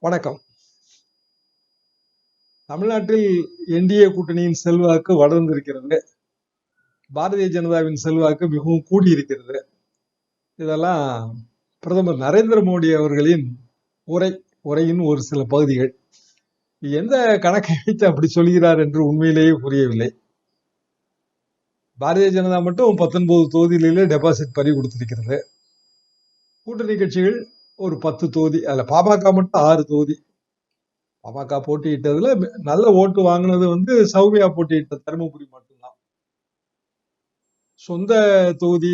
வணக்கம். தமிழ்நாட்டில் என்டிஏ கூட்டணியின் செல்வாக்கு வளர்ந்திருக்கிறது. பாரதிய ஜனதாவின் செல்வாக்கு மிகவும் கூடியிருக்கிறது. இதெல்லாம் பிரதமர் நரேந்திர மோடி அவர்களின் உரை உரையின் ஒரு சில பகுதிகள். எந்த கணக்கை வைத்து அப்படி சொல்கிறார் என்று உண்மையிலேயே புரியவில்லை. பாரதிய ஜனதா மட்டும் பத்தொன்பது தொகுதிகளிலே டெபாசிட் பறி கொடுத்திருக்கிறது. கூட்டணி கட்சிகள் ஒரு பத்து தொகுதி அதில் பாமக மட்டும் ஆறு தொகுதி. பாமக போட்டியிட்டதுல நல்ல ஓட்டு வாங்கினது வந்து சௌமியா போட்டியிட்ட தருமபுரி மட்டும்தான். சொந்த தொகுதி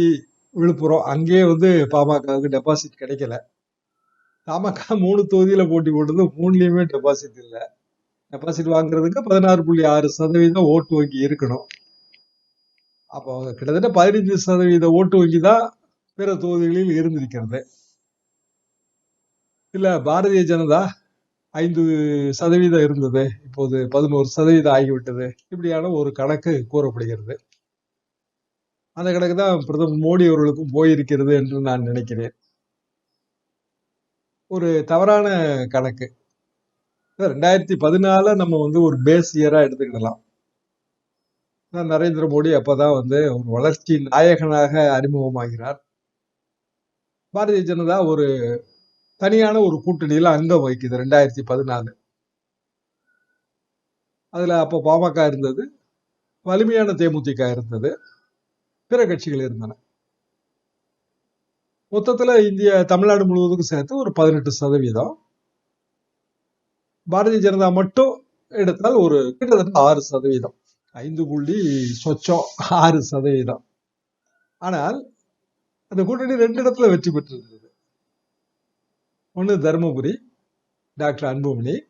விழுப்புரம் அங்கேயே வந்து பாமகவுக்கு டெபாசிட் கிடைக்கல. பாமக மூணு தொகுதியில போட்டி போட்டது மூணுலயுமே டெபாசிட் இல்லை. டெபாசிட் வாங்குறதுக்கு பதினாறு புள்ளி ஆறு சதவீதம் ஓட்டு வங்கி இருக்கணும். அப்போ கிட்டத்தட்ட பதினைஞ்சு சதவீத ஓட்டு வங்கி தான் பிற தொகுதிகளில் இருந்திருக்கிறது இல்ல பாரதிய ஜனதா ஐந்து சதவீதம் இருந்தது. இப்போது பதினோரு சதவீதம் ஆகிவிட்டது. இப்படியான ஒரு கணக்கு கூறப்படுகிறது. அந்த கணக்கு தான் பிரதமர் மோடி அவர்களுக்கும் போயிருக்கிறது என்று நான் நினைக்கிறேன். ஒரு தவறான கணக்கு. ரெண்டாயிரத்தி பதினால நம்ம வந்து ஒரு பேஸ் இயரா எடுத்துக்கிடலாம். நரேந்திர மோடி அப்பதான் வந்து ஒரு வளர்ச்சி நாயகனாக அறிமுகமாகிறார். பாரதிய ஜனதா ஒரு தனியான ஒரு கூட்டணியில அங்கம் வகிக்குது ரெண்டாயிரத்தி பதினாலு. அதுல அப்போ பாமக இருந்தது வலிமையான தேமுதிக இருந்தது பிற கட்சிகள் இருந்தன. மொத்தத்துல இந்திய தமிழ்நாடு முழுவதுக்கும் சேர்த்து ஒரு பதினெட்டு சதவீதம். பாரதிய ஜனதா மட்டும் எடுத்தால் ஒரு கிட்டத்தட்ட ஆறு சதவீதம். ஐந்து புள்ளி சொச்சம் ஆறு சதவீதம். ஆனால் அந்த கூட்டணி ரெண்டு இடத்துல வெற்றி பெற்றிருக்கு ஒன்று தருமபுரி டாக்டர் அன்புமணி.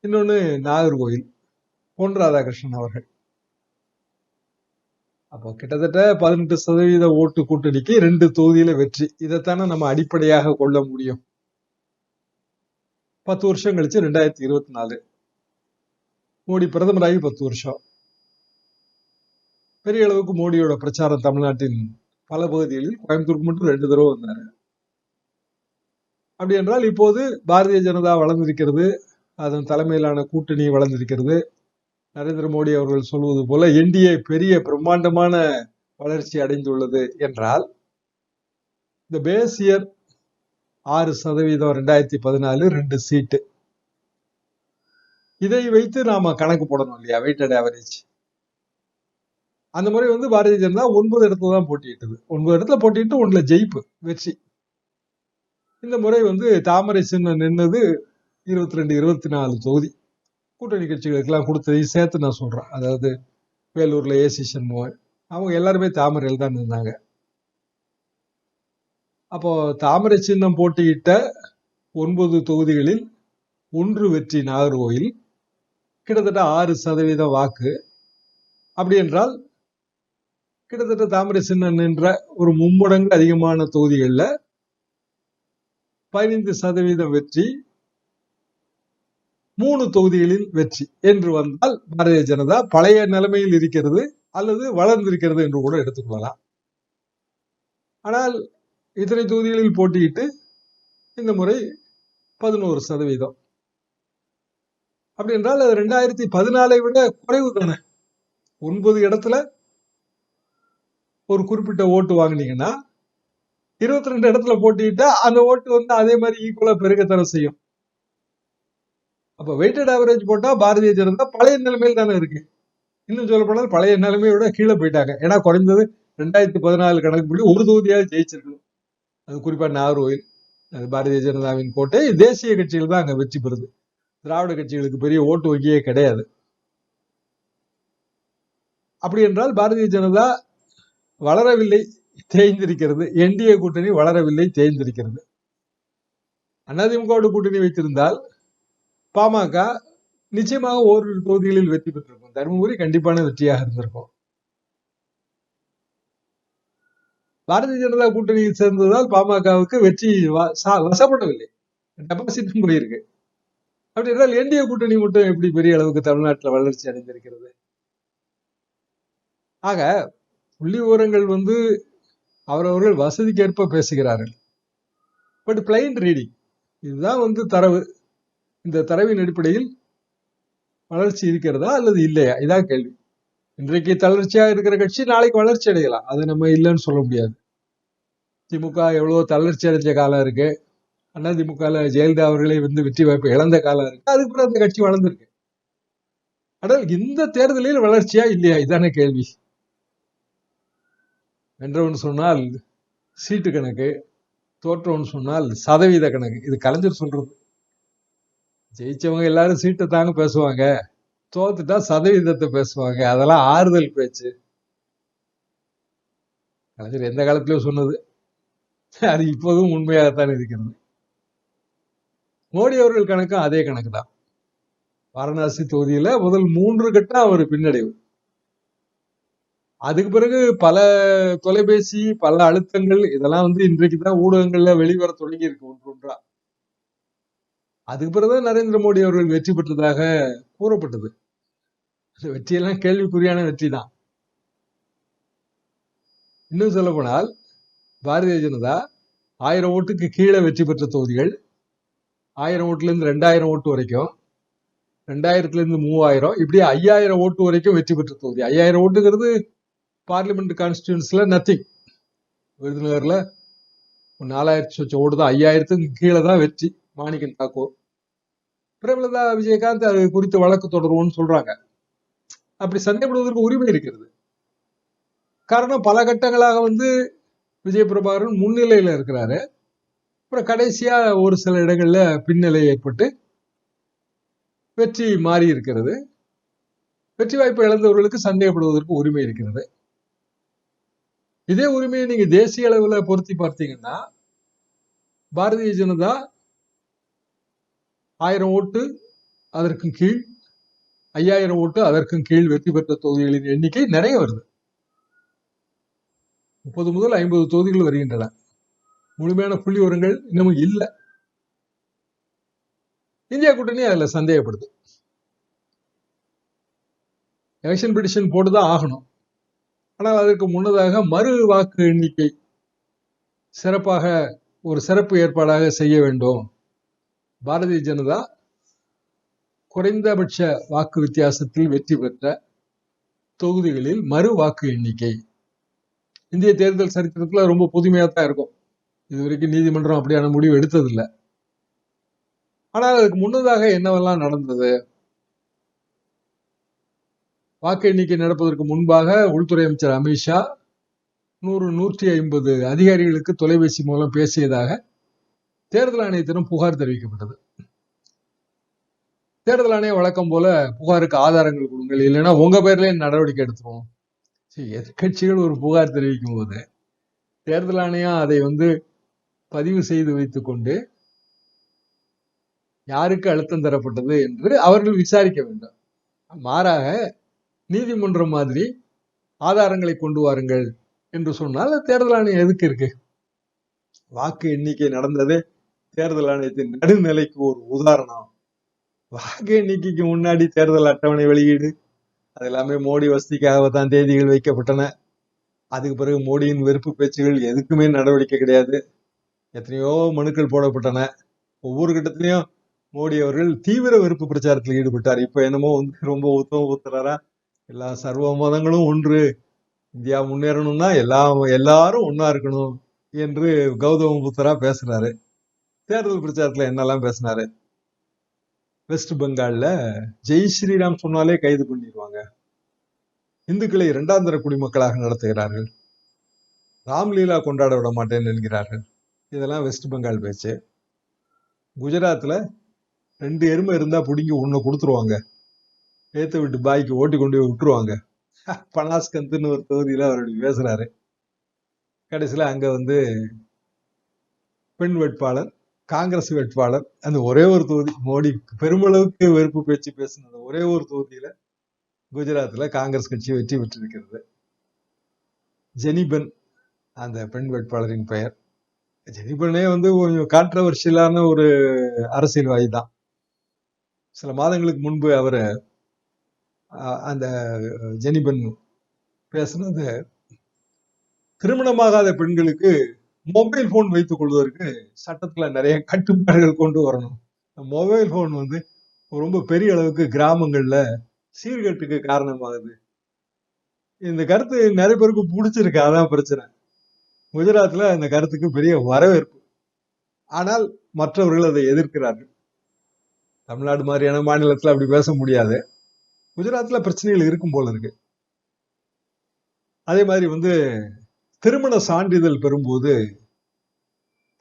இன்னொன்று நாகர்கோவில் பொன் ராதாகிருஷ்ணன் அவர்கள். அப்போ கிட்டத்தட்ட பதினெட்டு சதவீத ஓட்டு கூட்டணிக்கு ரெண்டு தொகுதியில வெற்றி. இதைத்தானே நம்ம அடிப்படையாக கொள்ள முடியும். பத்து வருஷம் கழிச்சு ரெண்டாயிரத்தி இருபத்தி நாலு. மோடி பிரதமராகி பத்து வருஷம். பெரிய அளவுக்கு மோடியோட பிரச்சாரம் தமிழ்நாட்டின் பல பகுதிகளில் கோயம்புத்தூருக்கு மட்டும் ரெண்டு தடவை வந்தாரு. அப்படி என்றால் இப்போது பாரதிய ஜனதா வளர்ந்திருக்கிறது. அதன் தலைமையிலான கூட்டணி வளர்ந்திருக்கிறது. நரேந்திர மோடி அவர்கள் சொல்வது போல என்டிஏ பெரிய பிரம்மாண்டமான வளர்ச்சி அடைந்துள்ளது என்றால் இந்த பேஸ் இயர் ஆறு சதவீதம் ரெண்டாயிரத்தி பதினாலு ரெண்டு சீட்டு இதை வைத்து நாம கணக்கு போடணும் இல்லையா? வெயிட்டட் ஆவரேஜ் அந்த முறை வந்து பாரதிய ஜனதா ஒன்பது இடத்துல தான் போட்டியிட்டது. ஒன்பது இடத்துல போட்டிட்டு ஒன்றில் ஜெயிப்பு வெற்றி. இந்த முறை வந்து தாமரை சின்னம் நின்னது இருபத்தி ரெண்டு இருபத்தி நாலு தொகுதி. கூட்டணி கட்சிகளுக்கெல்லாம் கொடுத்ததையும் சேர்த்து நான் சொல்றேன். அதாவது வேலூர்ல ஏசி சண்முகம் அவங்க எல்லாருமே தாமரையில் தான் நின்னாங்க. அப்போ தாமரை சின்னம் போட்டியிட்ட ஒன்பது தொகுதிகளில் ஒன்று வெற்றி நாகர்கோவில் கிட்டத்தட்ட ஆறு சதவீத வாக்கு. அப்படி என்றால் கிட்டத்தட்ட தாமரை சின்னம் நின்ற ஒரு மும்மடங்கு அதிகமான தொகுதிகளில் பதினைந்து சதவீதம் வெற்றி மூணு தொகுதிகளில் வெற்றி என்று வந்தால் பாரதிய ஜனதா பழைய நிலைமையில் இருக்கிறது அல்லது வளர்ந்திருக்கிறது என்று கூட எடுத்துக்கொள்ளலாம். ஆனால் இத்தனை தொகுதிகளில் போட்டியிட்டு இந்த முறை பதினோரு சதவீதம். அப்படி என்றால் அது ரெண்டாயிரத்தி பதினாலை விட குறைவு தானே? ஒன்பது இடத்துல ஒரு குறிப்பிட்ட ஓட்டு வாங்கினீங்கன்னா இருபத்தி ரெண்டு இடத்துல போட்டிட்டா அந்த ஓட்டு வந்து அதே மாதிரி ஈக்குவலா பெருகத்தர செய்யும். அப்ப வெயிட்டட் ஆவரேஜ் போட்டா பாரதிய ஜனதா பழைய நிலைமையில் தானே இருக்கு. இன்னும் சொல்லப்போனால் பழைய நிலைமையோட கீழே போயிட்டாங்க. ஏன்னா குறைந்தது ரெண்டாயிரத்தி பதினாலு கணக்கு படி ஒரு தொகுதியாவது ஜெயிச்சிருக்கணும். அது குறிப்பா நாகர்கோயில் அது பாரதிய ஜனதாவின் கோட்டை. தேசிய கட்சிகள் தான் அங்க வெற்றி பெறுது. திராவிட கட்சிகளுக்கு பெரிய ஓட்டு வங்கியே கிடையாது. அப்படி என்றால் பாரதிய ஜனதா வளரவில்லை. தேய்ந்திருக்கிறது. என்டிஏ கூட்டணி வளரவில்லை தேய்ந்திருக்கிறது. அதிமுகவோட கூட்டணி வைத்திருந்தால் பாமக நிச்சயமாக ஓரிரு தொகுதிகளில் வெற்றி பெற்றிருக்கும். தருமபுரி கண்டிப்பான வெற்றியாக இருந்திருக்கும். பாரதிய ஜனதா கூட்டணியில் சேர்ந்ததால் பாமகவுக்கு வெற்றி வசப்படவில்லை. டெபாசிட்டும் போயிருக்கு. அப்படி என்றால் என்டிஏ கூட்டணி மட்டும் எப்படி பெரிய அளவுக்கு தமிழ்நாட்டில் வளர்ச்சி அடைந்திருக்கிறது? ஆக புள்ளி விவரங்கள் வந்து அவரவர்கள் வசதிக்கேற்ப பேசுகிறார்கள். பட் பிளைன் ரீடிங் இதுதான் வந்து தரவு. இந்த தரவின் அடிப்படையில் வளர்ச்சி இருக்கிறதா அல்லது இல்லையா? இதான் கேள்வி. இன்றைக்கு தளர்ச்சியாக இருக்கிற கட்சி நாளைக்கு வளர்ச்சி அடையலாம். அது நம்ம இல்லைன்னு சொல்ல முடியாது. திமுக எவ்வளோ தளர்ச்சி அடைஞ்ச காலம் இருக்கு. அண்ணா திமுக ஜெயலலிதா அவர்களே வந்து வெற்றி வாய்ப்பு இழந்த காலம் இருக்கு. அதுக்கு பிறகு அந்த கட்சி வளர்ந்துருக்கு. ஆனால் இந்த தேர்தலில் வளர்ச்சியா இல்லையா? இதானே கேள்வி. வென்றவன் சொன்னால் சீட்டு கணக்கு தோற்றவன் சொன்னால் சதவீத கணக்கு. இது கலைஞர் சொல்றது. ஜெயிச்சவங்க எல்லாரும் சீட்டை தாங்க பேசுவாங்க. தோத்துட்டா சதவீதத்தை பேசுவாங்க. அதெல்லாம் ஆறுதல் பேச்சு. கலைஞர் எந்த காலத்திலயும் சொன்னது. அது இப்போதும் உண்மையாகத்தான் இருக்கிறது. மோடி அவர்கள் கணக்கும் அதே கணக்கு தான் வாரணாசி தொகுதியில முதல் மூன்று கட்டம் அவர் பின்னடைவு. அதுக்கு பிறகு பல தொலைபேசி பல அழுத்தங்கள் இதெல்லாம் வந்து இன்றைக்கு தான் ஊடகங்கள்ல வெளிவர தொடங்கி இருக்கு ஒன்று ஒன்றா. அதுக்கு பிறகுதான் நரேந்திர மோடி அவர்கள் வெற்றி பெற்றதாக கூறப்பட்டது. அந்த வெற்றியெல்லாம் கேள்விக்குறியான வெற்றி தான். இன்னும் சொல்ல போனால் பாரதிய ஜனதா ஆயிரம் ஓட்டுக்கு கீழே வெற்றி பெற்ற தொகுதிகள் ஆயிரம் ஓட்டுல இருந்து ரெண்டாயிரம் ஓட்டு வரைக்கும் ரெண்டாயிரத்துல இருந்து மூவாயிரம் இப்படி ஐயாயிரம் ஓட்டு வரைக்கும் வெற்றி பெற்ற தொகுதி. ஐயாயிரம் ஓட்டுங்கிறது பார்லிமெண்ட் கான்ஸ்டியூன்ஸில் நத்திங் விருதுநகர்ல ஒரு நாலாயிரத்தி சொச்சம் ஓடுதான். தான் ஐயாயிரத்துக்கு கீழே தான் வெற்றி. மாணிக்கன் தாக்கூர். பிரபலதா விஜயகாந்த் அது குறித்து வழக்கு தொடருவோம்னு சொல்றாங்க. அப்படி சந்தேகப்படுவதற்கு உரிமை இருக்கிறது. காரணம் பல கட்டங்களாக வந்து விஜய பிரபாகரன் முன்னிலையில இருக்கிறாரு. அப்புறம் கடைசியா ஒரு சில இடங்கள்ல பின்னிலை ஏற்பட்டு வெற்றி மாறி இருக்கிறது. வெற்றி வாய்ப்பு இழந்தவர்களுக்கு சந்தேகப்படுவதற்கு உரிமை இருக்கிறது. இதே உரிமையை நீங்க தேசிய அளவுல பொருத்தி பார்த்தீங்கன்னா பாரதிய ஜனதா ஆயிரம் ஓட்டு அதற்கும் கீழ் ஐயாயிரம் ஓட்டு அதற்கும் கீழ் வெற்றி பெற்ற தொகுதிகளின் எண்ணிக்கை நிறைய வருது. முப்பது முதல் ஐம்பது தொகுதிகள் வருகின்றன. முழுமையான புள்ளி விவரங்கள் இன்னமும் இல்லை. இந்தியா கூட்டணி அதுல சந்தேகப்படுது. எலெக்ஷன் பிடிஷன் போட்டுதான் ஆகணும். ஆனால் அதற்கு முன்னதாக மறு வாக்கு எண்ணிக்கை சிறப்பாக ஒரு சிறப்பு ஏற்பாடாக செய்ய வேண்டும். பாரதிய ஜனதா குறைந்தபட்ச வாக்கு வித்தியாசத்தில் வெற்றி பெற்ற தொகுதிகளில் மறு வாக்கு எண்ணிக்கை. இந்திய தேர்தல் சரித்திரத்துல ரொம்ப புதுமையாக தான் இருக்கும். இதுவரைக்கும் நீதிமன்றம் அப்படியான முடிவு எடுத்ததில்லை. ஆனால் அதுக்கு முன்னதாக என்னவெல்லாம் நடந்தது? வாக்கு எண்ணிக்கை நடப்பதற்கு முன்பாக உள்துறை அமைச்சர் அமித்ஷா நூறு நூற்றி ஐம்பது அதிகாரிகளுக்கு தொலைபேசி மூலம் பேசியதாக தேர்தல் ஆணையத்திடம் புகார் தெரிவிக்கப்பட்டது. தேர்தல் ஆணையம் வழக்கம் போல புகாருக்கு ஆதாரங்கள் கொடுங்கள் இல்லைன்னா உங்க பேர்லயே நடவடிக்கை எடுத்துருவோம். சரி எதிர்கட்சிகள் ஒரு புகார் தெரிவிக்கும் போது தேர்தல் ஆணையம் அதை வந்து பதிவு செய்து வைத்துக் கொண்டு யாருக்கு அழுத்தம் தரப்பட்டது என்று அவர்கள் விசாரிக்க வேண்டும். மாறாக நீதிமன்றம் மாதிரி ஆதாரங்களை கொண்டு வாருங்கள் என்று சொன்னால் தேர்தல் ஆணையம் எதுக்கு இருக்கு? வாக்கு எண்ணிக்கை நடந்ததே தேர்தல் ஆணையத்தின் நடுநிலைக்கு ஒரு உதாரணம். வாக்கு எண்ணிக்கைக்கு முன்னாடி தேர்தல் அட்டவணை வெளியீடு. அது எல்லாமே மோடி வசதிக்காக தான் தேதிகள் வைக்கப்பட்டன. அதுக்கு பிறகு மோடியின் வெறுப்பு பேச்சுகள் எதுக்குமே நடவடிக்கை கிடையாது. எத்தனையோ மனுக்கள் போடப்பட்டன. ஒவ்வொரு கட்டத்திலையும் மோடி அவர்கள் தீவிர வெறுப்பு பிரச்சாரத்தில் ஈடுபட்டார். இப்ப என்னமோ வந்து ரொம்ப உத்தம ஊத்துறாரா எல்லா சர்வ மதங்களும் ஒன்று. இந்தியா முன்னேறணும்னா எல்லா எல்லாரும் ஒன்றா இருக்கணும் என்று கௌதம புத்தரா பேசுகிறாரு தேர்தல் பிரச்சாரத்தில் என்னெல்லாம் பேசினாரு? வெஸ்ட் பெங்காலில் ஜெய் ஸ்ரீராம் சொன்னாலே கைது பண்ணிடுவாங்க இந்துக்களை இரண்டாம் தர குடிமக்களாக நடத்துகிறார்கள். ராம்லீலா கொண்டாட விட மாட்டேன் என்கிறார்கள். இதெல்லாம் வெஸ்ட் பெங்கால் பேச்சு. குஜராத்தில் ரெண்டு எருமை இருந்தால் பிடிங்கி ஒன்று கொடுத்துருவாங்க. ஏத்த விட்டு பாய்க்கு ஓட்டி கொண்டு போய் விட்டுருவாங்க. பனாஸ்கந்துன்னு ஒரு தொகுதியில அவர் இப்படி பேசுறாரு. கடைசியில அங்க வந்து பெண் வேட்பாளர் காங்கிரஸ் வேட்பாளர் அந்த ஒரே ஒரு தொகுதி மோடி பெருமளவுக்கு வெறுப்பு பேச்சு பேசின அந்த ஒரே ஒரு தொகுதியில குஜராத்ல காங்கிரஸ் கட்சி வெற்றி பெற்றிருக்கிறது. ஜெனிபன் அந்த பெண் வேட்பாளரின் பெயர். ஜெனிபனே வந்து கொஞ்சம் கான்ட்ரவர்ஷியலான ஒரு அரசியல்வாதி தான். சில மாதங்களுக்கு முன்பு அவர் அந்த ஜெனிபன் பேசுனது திருமணமாகாத பெண்களுக்கு மொபைல் போன் வைத்துக் கொள்வதற்கு சட்டத்துல நிறைய கட்டுப்பாடுகள் கொண்டு வரணும். மொபைல் போன் வந்து ரொம்ப பெரிய அளவுக்கு கிராமங்கள்ல சீர்கேட்டுக்கு காரணமாகுது. இந்த கருத்து நிறைய பேருக்கு பிடிச்சிருக்கு அதான் பிரச்சனை. குஜராத்ல இந்த கருத்துக்கு பெரிய வரவேற்பு. ஆனால் மற்றவர்கள் அதை எதிர்க்கிறார்கள். தமிழ்நாடு மாதிரியான மாநிலத்துல அப்படி பேச முடியாது. குஜராத்ல பிரச்சனைகள் இருக்கும் போல இருக்கு. அதே மாதிரி வந்து திருமண சான்றிதழ் பெறும்போது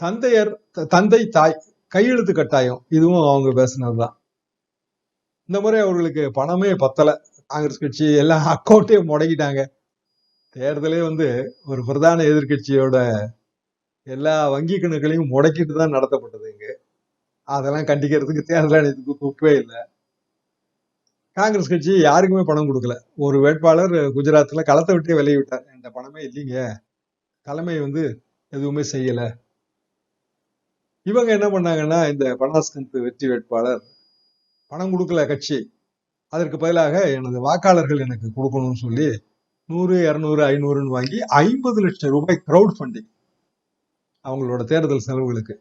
தந்தையர் தந்தை தாய் கையெழுத்து கட்டாயம். இதுவும் அவங்க பேசினதுதான். இந்த முறை அவர்களுக்கு பணமே பத்தலை. காங்கிரஸ் கட்சி எல்லாம் அக்கௌண்ட்டே முடக்கிட்டாங்க. தேர்தலே வந்து ஒரு பிரதான எதிர்க்கட்சியோட எல்லா வங்கி கணக்குகளையும் முடக்கிட்டு தான் நடத்தப்பட்டது இங்க. அதெல்லாம் கண்டிக்கிறதுக்கு தேர்தல் ஆணையத்துக்கு துப்பே இல்லை. காங்கிரஸ் கட்சி யாருக்குமே பணம் கொடுக்கல. ஒரு வேட்பாளர் குஜராத்தில் களத்தை விட்டே விலகி விட்டார் இந்த பணமே இல்லைங்க. தலைமை வந்து எதுவுமே செய்யலை. இவங்க என்ன பண்ணாங்கன்னா இந்த பனாஸ்கந்த் வெற்றி வேட்பாளர் பணம் கொடுக்கல கட்சி. அதற்கு பதிலாக எனது வாக்காளர்கள் எனக்கு கொடுக்கணும்னு சொல்லி நூறு இரநூறு ஐநூறுன்னு வாங்கி ஐம்பது லட்சம் ரூபாய் க்ரௌட் ஃபண்டிங் அவங்களோட தேர்தல் செலவுகளுக்கு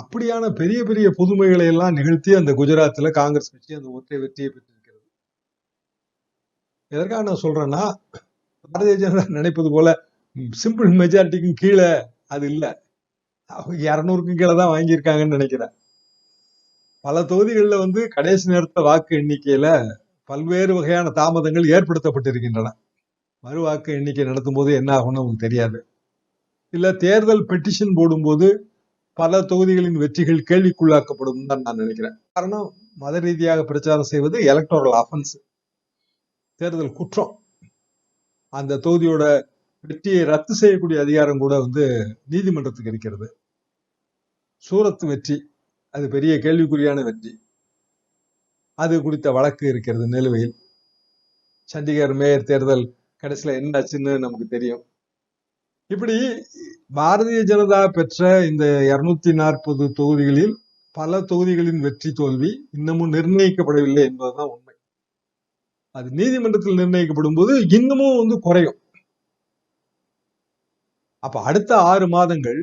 அப்படியான பெரிய பெரிய புதுமைகளை எல்லாம் நிகழ்த்தி அந்த குஜராத்தில் காங்கிரஸ் கட்சி அந்த ஒற்றை வெற்றியை பெற்றிருக்கிறது. எதற்காக நான் சொல்றேன்னா பாரதிய ஜனதா நினைப்பது போல சிம்பிள் மெஜாரிட்டிக்கும் கீழே அது இல்லை. அவங்க இருநூறுக்கும் கீழே தான் வாங்கியிருக்காங்கன்னு நினைக்கிறேன். பல தொகுதிகளில் வந்து கடைசி நேரத்துல வாக்கு எண்ணிக்கையில பல்வேறு வகையான தாமதங்கள் ஏற்படுத்தப்பட்டிருக்கின்றன. மறு வாக்கு எண்ணிக்கை நடத்தும் போது என்ன ஆகும்னு அவங்களுக்கு தெரியாது. இல்ல தேர்தல் பெட்டிஷன் போடும்போது பல தொகுதிகளின் வெற்றிகள் கேள்விக்குள்ளாக்கப்படும் தான் நான் நினைக்கிறேன். காரணம் மத ரீதியாக பிரச்சாரம் செய்வது எலக்டோரல் அஃபென்ஸ் தேர்தல் குற்றம். அந்த தொகுதியோட வெற்றியை ரத்து செய்யக்கூடிய அதிகாரம் கூட வந்து நீதிமன்றத்துக்கு இருக்கிறது. சூரத் வெற்றி. அது பெரிய கேள்விக்குறியான வெற்றி. அது குறித்த வழக்கு இருக்கிறது நிலுவையில். சண்டிகர் மேயர் தேர்தல் கடைசியில் என்ன ஆச்சுன்னு நமக்கு தெரியும். இப்படி பாரதிய ஜனதா பெற்ற இந்த இருநூத்தி நாற்பது தொகுதிகளில் பல தொகுதிகளின் வெற்றி தோல்வி இன்னமும் நிர்ணயிக்கப்படவில்லை என்பதுதான் உண்மை. அது நீதிமன்றத்தில் நிர்ணயிக்கப்படும் போது இன்னமும் வந்து குறையும். அப்ப அடுத்த ஆறு மாதங்கள்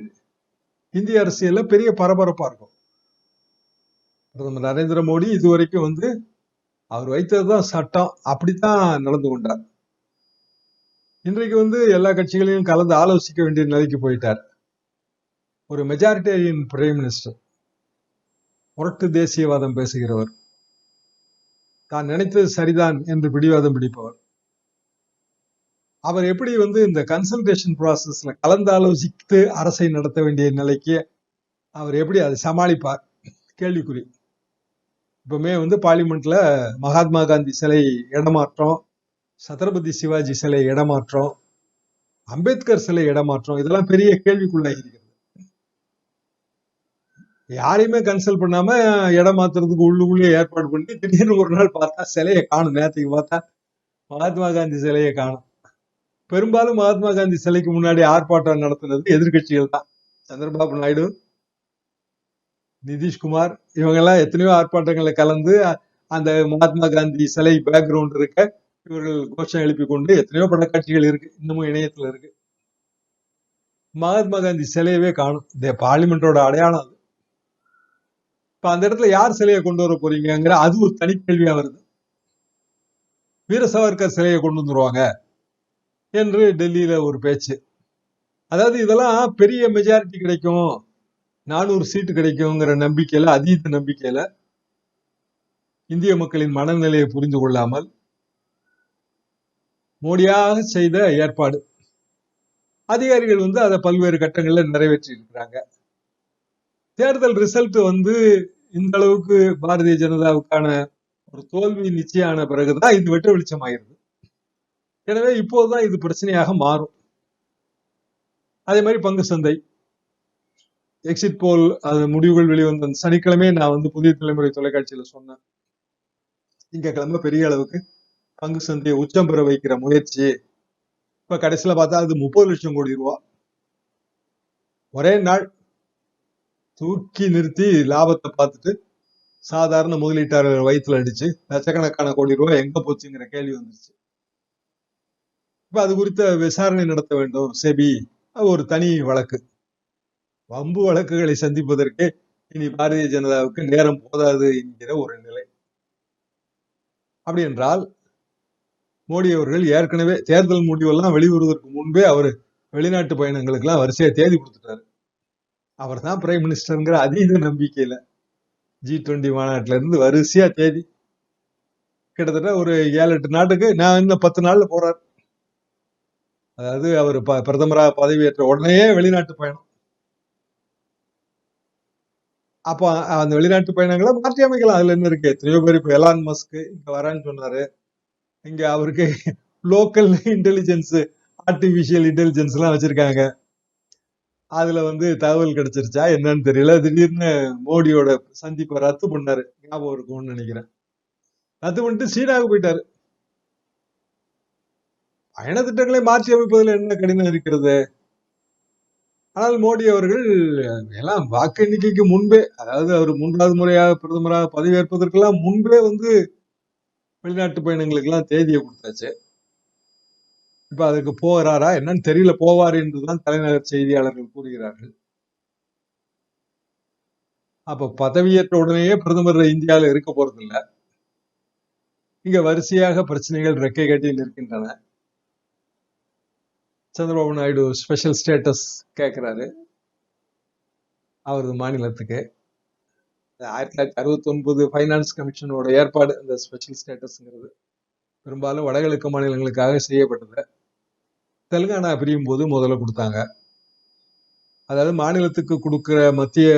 இந்திய அரசியல்ல பெரிய பரபரப்பா இருக்கும். பிரதமர் நரேந்திர மோடி இதுவரைக்கும் வந்து அவர் வைத்ததுதான் சட்டம் அப்படித்தான் நடந்து கொண்டார். இன்றைக்கு வந்து எல்லா கட்சிகளையும் கலந்து ஆலோசிக்க வேண்டிய நிலைக்கு போயிட்டார். ஒரு மெஜாரிட்டேரியன் பிரைம் மினிஸ்டர் முரட்டு தேசியவாதம் பேசுகிறவர். தான் நினைத்தது சரிதான் என்று பிடிவாதம் பிடிப்பவர். அவர் எப்படி வந்து இந்த கன்சல்டேஷன் ப்ராசஸ்ல கலந்து ஆலோசித்து அரசை நடத்த வேண்டிய நிலைக்கு அவர் எப்படி அதை சமாளிப்பார்? கேள்விக்குறி. இப்பவுமே வந்து பார்லிமெண்ட்ல மகாத்மா காந்தி சிலை இடமாற்றம் சத்ரபதி சிவாஜி சிலை இடமாற்றம் அம்பேத்கர் சிலை இடமாற்றம் இதெல்லாம் பெரிய கேள்விக்குள்ளாகி இருக்கிறது யாரையுமே கன்சல்ட் பண்ணாம இடம் மாத்துறதுக்கு உள்ளுக்குள்ளே ஏற்பாடு பண்ணி திடீர்னு ஒரு நாள் பார்த்தா சிலையை காணும். நேற்றுக்கு பார்த்தா மகாத்மா காந்தி சிலையை காணும். பெரும்பாலும் மகாத்மா காந்தி சிலைக்கு முன்னாடி ஆர்ப்பாட்டம் நடத்துனது எதிர்கட்சிகள் தான். சந்திரபாபு நாயுடு நிதிஷ்குமார் இவங்க எல்லாம் எத்தனையோ ஆர்ப்பாட்டங்களை கலந்து அந்த மகாத்மா காந்தி சிலை பேக்ரவுண்ட் இருக்க இவர்கள் கோஷம் எழுப்பி கொண்டு எத்தனையோ படக்காட்சிகள் இருக்கு இன்னமும் இணையத்துல இருக்கு. மகாத்மா காந்தி சிலையவே காணும். இந்த பார்லிமெண்டோட அடையாளம் அது. இப்ப அந்த இடத்துல யார் சிலையை கொண்டு வர போறீங்கிற அது ஒரு தனி கேள்வியா வருது. வீர சாவர்கர் சிலையை கொண்டு வந்துருவாங்க என்று டெல்லியில ஒரு பேச்சு. அதாவது இதெல்லாம் பெரிய மெஜாரிட்டி கிடைக்கும் நானூறு சீட்டு கிடைக்குங்கிற நம்பிக்கையில அதீத நம்பிக்கையில இந்திய மக்களின் மனநிலையை புரிந்து கொள்ளாமல் மோடியாக செய்த ஏற்பாடு. அதிகாரிகள் வந்து அதை பல்வேறு கட்டங்களில் நிறைவேற்றி இருக்கிறாங்க தேர்தல் ரிசல்ட் வந்து இந்த அளவுக்கு பாரதிய ஜனதாவுக்கான ஒரு தோல்வி நிச்சயான பிறகுதான் இது வெட்ட வெளிச்சமாயிருது. எனவே இப்போதுதான் இது பிரச்சனையாக மாறும். அதே மாதிரி பங்கு சந்தை. எக்ஸிட் போல் அது முடிவுகள் வெளிவந்த அந்த சனிக்கிழமை நான் வந்து புதிய தலைமுறை தொலைக்காட்சியில சொன்னேன். திங்கக்கிழமை பெரிய அளவுக்கு. பங்கு சந்தையை உச்சம் பெற வைக்கிற முயற்சி. இப்ப கடைசியில பார்த்தா அது முப்பது லட்சம் கோடி ரூபா. ஒரே நாள் தூக்கி நிறுத்தி லாபத்தை பார்த்துட்டு சாதாரண முதலீட்டாளர் வயிற்றுல அடிச்சு லட்சக்கணக்கான கோடி ரூபாய் எங்க போச்சுங்கிற கேள்வி வந்துருச்சு. இப்ப அது குறித்த விசாரணை நடத்த வேண்டும். செபி ஒரு தனி வழக்கு. வம்பு வழக்குகளை சந்திப்பதற்கு இனி பாரதிய ஜனதாவுக்கு நேரம் போதாது என்கிற ஒரு நிலை. அப்படி என்றால் மோடி அவர்கள் ஏற்கனவே தேர்தல் முடிவெல்லாம் வெளிவருவதற்கு முன்பே அவர் வெளிநாட்டு பயணங்களுக்கு எல்லாம் வரிசையா தேதி கொடுத்துட்டாரு. அவர் தான் பிரைம் மினிஸ்டருங்கிற அதீத நம்பிக்கையில ஜி டுவெண்டி மாநாட்டில இருந்து வரிசையா தேதி. கிட்டத்தட்ட ஒரு ஏழு எட்டு நாட்டுக்கு நான் இன்னும் பத்து நாள்ல போறார். அதாவது அவர் ப- பிரதமரா பதவியேற்ற உடனே வெளிநாட்டு பயணம். அப்போ அந்த வெளிநாட்டு பயணங்களை மாற்றி அமைக்கலாம். அதுல என்ன இருக்கு? எத்தனையோ பேர் இப்ப எலான் மஸ்க் இங்க வரேன்னு சொன்னாரு. இங்க அவருக்கு லோக்கல் இன்டெலிஜென்ஸ் ஆர்டிபிஷியல் இன்டெலிஜென்ஸ் எல்லாம் வச்சிருக்காங்க. அதுல வந்து தகவல் கிடைச்சிருச்சா என்னன்னு தெரியல. திடீர்னு மோடியோட சந்திப்பை ரத்து பண்ணாரு. ஞாபகம் இருக்கும்னு நினைக்கிறேன். ரத்து பண்ணிட்டு சீனாவுக்கு போயிட்டாரு. பயண திட்டங்களை மாற்றி அமைப்பதில் என்ன கடினம் இருக்கிறது? ஆனால் மோடி அவர்கள் எல்லாம் வாக்கு எண்ணிக்கைக்கு முன்பே அதாவது அவர் மூன்றாவது முறையாக பிரதமராக பதவியேற்பதற்கெல்லாம் முன்பே வந்து வெளிநாட்டு பயணங்களுக்கெல்லாம் தேதியை கொடுத்தாச்சு. இப்ப அதுக்கு போகிறாரா என்னன்னு தெரியல போவார் என்றுதான் தலைநகர் செய்தியாளர்கள் கூறுகிறார்கள். அப்ப பதவியேற்ற உடனேயே பிரதமர் இந்தியாவில் இருக்க போறதில்லை. இங்க வரிசையாக பிரச்சனைகள் ரெக்கை கட்டி நிற்கின்றன. சந்திரபாபு நாயுடு ஸ்பெஷல் ஸ்டேட்டஸ் கேட்குறாரு அவரது மாநிலத்துக்கு. ஆயிரத்தி தொள்ளாயிரத்தி அறுபத்தி ஒன்பது ஃபைனான்ஸ் கமிஷனோட ஏற்பாடு இந்த ஸ்பெஷல் ஸ்டேட்டஸ்ங்கிறது பெரும்பாலும் வடகிழக்கு மாநிலங்களுக்காக செய்யப்பட்டது. தெலுங்கானா பிரியும் போது முதல்ல கொடுத்தாங்க. அதாவது மாநிலத்துக்கு கொடுக்கிற மத்திய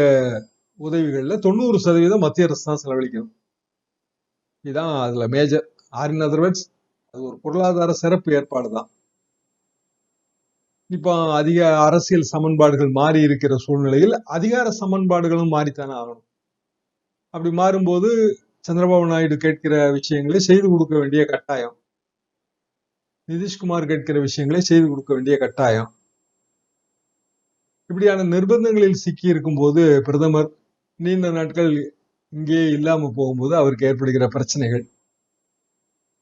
உதவிகள்ல தொண்ணூறு சதவீதம் மத்திய அரசு தான் செலவழிக்கணும். இதுதான் அதுல மேஜர் ஆர் இன் அது ஒரு பொருளாதார சிறப்பு ஏற்பாடு தான். இப்போ அதிக அரசியல் சமன்பாடுகள் மாறி இருக்கிற சூழ்நிலையில் அதிகார சமன்பாடுகளும் மாறித்தானே ஆகணும். அப்படி மாறும்போது சந்திரபாபு நாயுடு கேட்கிற விஷயங்களை செய்து கொடுக்க வேண்டிய கட்டாயம். நிதிஷ்குமார் கேட்கிற விஷயங்களை செய்து கொடுக்க வேண்டிய கட்டாயம். இப்படியான நிர்பந்தங்களில் சிக்கி இருக்கும்போது பிரதமர் நீண்ட நாட்கள் இங்கே இல்லாம போகும்போது அவருக்கு ஏற்படுகிற பிரச்சனைகள்.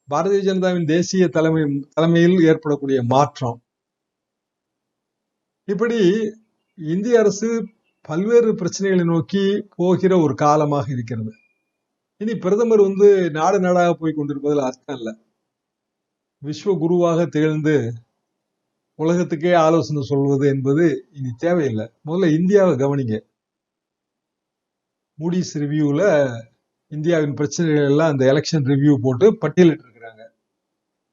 பாரதிய ஜனதாவின் தேசிய தலைமை தலைமையில் ஏற்படக்கூடிய மாற்றம். இப்படி இந்திய அரசு பல்வேறு பிரச்சனைகளை நோக்கி போகிற ஒரு காலமாக இருக்கிறது. இனி பிரதமர் வந்து நாடு நாடாக போய் கொண்டிருப்பதில் அர்த்தம் இல்லை. விஸ்வ குருவாக திகழ்ந்து உலகத்துக்கே ஆலோசனை சொல்வது என்பது இனி தேவையில்லை. முதல்ல இந்தியாவை கவனிங்க. மூடிஸ் ரிவ்யூல இந்தியாவின் பிரச்சனைகள் எல்லாம் அந்த எலெக்ஷன் ரிவ்யூ போட்டு பட்டியலிட்டு இருக்கிறாங்க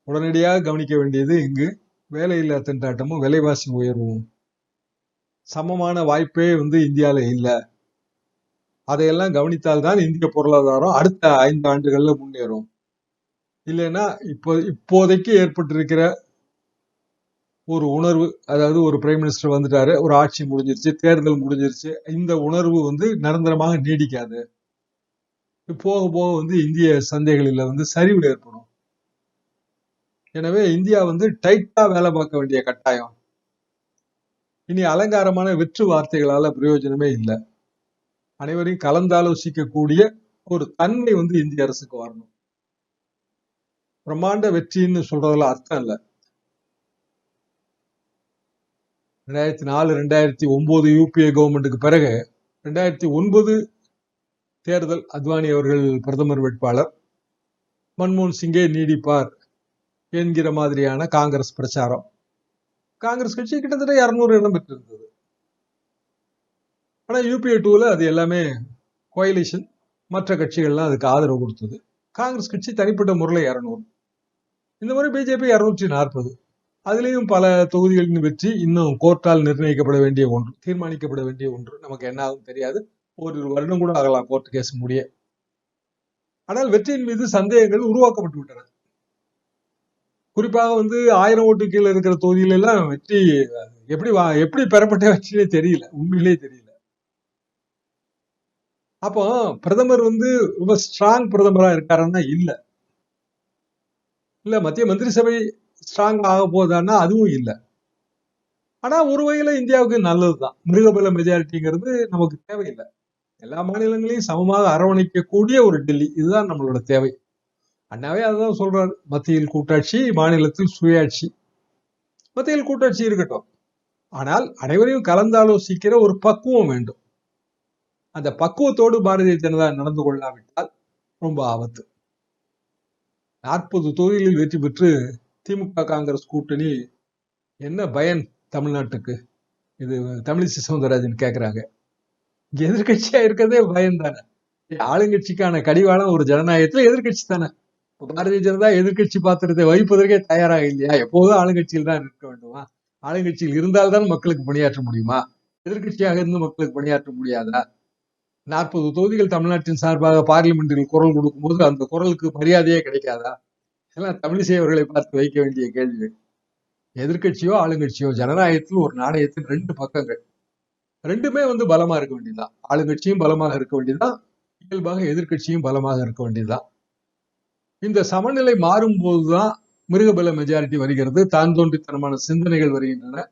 உடனடியாக கவனிக்க வேண்டியது இங்கு வேலையில்லா திண்டாட்டமும் விலைவாசி உயர்வும். சமமான வாய்ப்பே வந்து இந்தியாவில் இல்லை. அதையெல்லாம் கவனித்தால்தான் இந்திய பொருளாதாரம் அடுத்த ஐந்து ஆண்டுகளில் முன்னேறும். இல்லைன்னா இப்போ இப்போதைக்கு ஏற்பட்டிருக்கிற ஒரு உணர்வு அதாவது ஒரு பிரைம் மினிஸ்டர் வந்துட்டாரு ஒரு ஆட்சி முடிஞ்சிருச்சு தேர்தல் முடிஞ்சிருச்சு இந்த உணர்வு வந்து நிரந்தரமாக நீடிக்காது. போக போக வந்து இந்திய சந்தைகளில் வந்து சரிவு ஏற்படும். எனவே இந்தியா வந்து டைட்டா வேலை பார்க்க வேண்டிய கட்டாயம். இனி அலங்காரமான வெற்று வார்த்தைகளால பிரயோஜனமே இல்லை. அனைவரையும் கலந்தாலோசிக்கக்கூடிய ஒரு தன்மை வந்து இந்திய அரசுக்கு வரணும். பிரம்மாண்ட வெற்றின்னு சொல்றதுல அர்த்தம் இல்லை. ரெண்டாயிரத்தி நாலு ரெண்டாயிரத்தி ஒன்பது யூபிஏ கவர்மெண்ட்டுக்கு பிறகு ரெண்டாயிரத்தி ஒன்பது தேர்தல் அத்வானி அவர்கள் பிரதமர் வேட்பாளர். மன்மோகன் சிங்கே நீடிப்பார் என்கிற மாதிரியான காங்கிரஸ் பிரச்சாரம். காங்கிரஸ் கட்சி கிட்டத்தட்ட இரநூறு இடம் பெற்றிருந்தது. ஆனா யூபிஏ டூல அது எல்லாமே கோயிலேஷன் மற்ற கட்சிகள்லாம் அதுக்கு ஆதரவு கொடுத்தது. காங்கிரஸ் கட்சி தனிப்பட்ட முறையில் இரநூறு. இந்த முறை பிஜேபி இரநூற்றி நாற்பது. அதுலேயும் பல தொகுதிகளின் வெற்றி இன்னும் கோர்ட்டால் நிர்ணயிக்கப்பட வேண்டிய ஒன்று தீர்மானிக்கப்பட வேண்டிய ஒன்று. நமக்கு என்ன ஆகும் தெரியாது. ஒரு வருடம் கூட ஆகலாம் கோர்ட் கேஸ் முடிய. ஆனால் வெற்றியின் மீது சந்தேகங்கள் உருவாக்கப்பட்டு விட்டன. குறிப்பாக வந்து ஆயிரம் ஓட்டு கீழே இருக்கிற தொகுதியில எல்லாம் வெற்றி எப்படி வா- எப்படி பெறப்பட்ட வெற்றினே தெரியல. உண்மையிலே தெரியல. அப்போ பிரதமர் வந்து ரொம்ப ஸ்ட்ராங் பிரதமரா இருக்காருன்னா இல்ல. இல்ல மத்திய மந்திரி சபை ஸ்ட்ராங் ஆக போதான்னா அதுவும் இல்ல. ஆனா ஒரு வகையில இந்தியாவுக்கு நல்லதுதான். மிருகபல மெஜாரிட்டிங்கிறது நமக்கு தேவையில்லை. எல்லா மாநிலங்களையும் சமமாக அரவணைக்கக்கூடிய ஒரு டெல்லி. இதுதான் நம்மளோட தேவை. அண்ணாவே அதுதான் சொல்றாரு. மத்தியில் கூட்டாட்சி மாநிலத்தில் சுயாட்சி. மத்தியில் கூட்டாட்சி இருக்கட்டும். ஆனால் அனைவரையும் கலந்தாலோசிக்கிற ஒரு பக்குவம் வேண்டும். அந்த பக்குவத்தோடு பாரதிய ஜனதா நடந்து கொள்ளாவிட்டால் ரொம்ப ஆபத்து. நாற்பது தொகுதிகளில் வெற்றி பெற்று திமுக காங்கிரஸ் கூட்டணி என்ன பயன் தமிழ்நாட்டுக்கு? இது தமிழிசை சவுந்தரராஜன் கேக்குறாங்க. எதிர்கட்சியா இருக்கிறதே பயன் தானே ஆளுங்கட்சிக்கான கடிவாளம் ஒரு ஜனநாயகத்துல எதிர்கட்சி தானே? பாரதிய ஜனதா எதிர்கட்சி பாத்திரத்தை வகிப்பதற்கே தயாராக இல்லையா எப்போதும் ஆளுங்கட்சியில் தான் இருக்க வேண்டுமா? ஆளுங்கட்சியில் இருந்தால்தான் மக்களுக்கு பணியாற்ற முடியுமா? எதிர்கட்சியாக இருந்து மக்களுக்கு பணியாற்ற முடியாதா? நாற்பது தொகுதிகள் தமிழ்நாட்டின் சார்பாக பார்லிமெண்டில் குரல் கொடுக்கும் போது அந்த குரலுக்கு மரியாதையே கிடைக்காதா? இதெல்லாம் தமிழிசை அவர்களை பார்த்து வைக்க வேண்டிய கேள்விகள் எதிர்கட்சியோ ஆளுங்கட்சியோ ஜனநாயகத்தில் ஒரு நாணயத்தின் ரெண்டு பக்கங்கள். ரெண்டுமே வந்து பலமா இருக்க வேண்டியதுதான். ஆளுங்கட்சியும் பலமாக இருக்க வேண்டியதுதான். இயல்பாக எதிர்கட்சியும் பலமாக இருக்க வேண்டியதுதான். இந்த சமநிலை மாறும் போதுதான் மிருகபல மெஜாரிட்டி வருகிறது. தான் தோன்றித்தனமான சிந்தனைகள் வருகின்றன.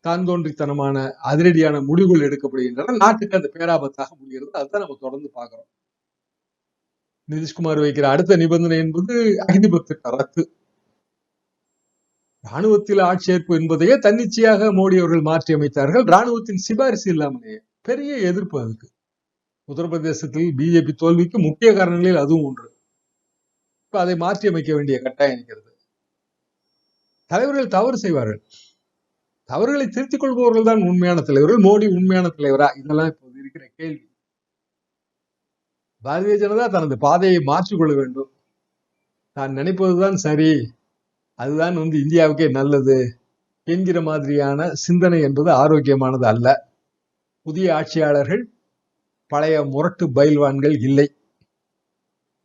தான் தோன்றித்தனமான அதிரடியான முடிவுகள் எடுக்கப்படுகின்றன. நாட்டுக்கு அந்த பேராபத்தாக முடிகிறது. அதுதான் நம்ம தொடர்ந்து பார்க்கிறோம். நிதிஷ்குமார் வைக்கிற அடுத்த நிபந்தனை என்பது அகிதிபத்திட்ட ரத்து. ராணுவத்தில் ஆட்சேர்ப்பு என்பதையே தன்னிச்சையாக மோடி அவர்கள் மாற்றி அமைத்தார்கள். ராணுவத்தின் சிபாரிசு இல்லாமலேயே பெரிய எதிர்ப்பு அதுக்கு. உத்தரப்பிரதேசத்தில் பிஜேபி தோல்விக்கு முக்கிய காரணங்களில் அதுவும் ஒன்று. இப்ப அதை மாற்றி அமைக்க வேண்டிய கட்டாயம் இருக்கிறது. தலைவர்கள் தவறு செய்வார்கள். தவறுகளை திருத்திக் கொள்பவர்கள் தான் உண்மையான தலைவர்கள். மோடி உண்மையான தலைவரா? இதெல்லாம் இப்போது இருக்கிற கேள்வி. பாரதிய ஜனதா தனது பாதையை மாற்றிக்கொள்ள வேண்டும். தான் நினைப்பதுதான் சரி. அதுதான் வந்து இந்தியாவுக்கே நல்லது. என்கிற மாதிரியான சிந்தனை என்பது ஆரோக்கியமானது அல்ல. புதிய ஆட்சியாளர்கள் பழைய முரட்டு பயில்வான்கள் இல்லை.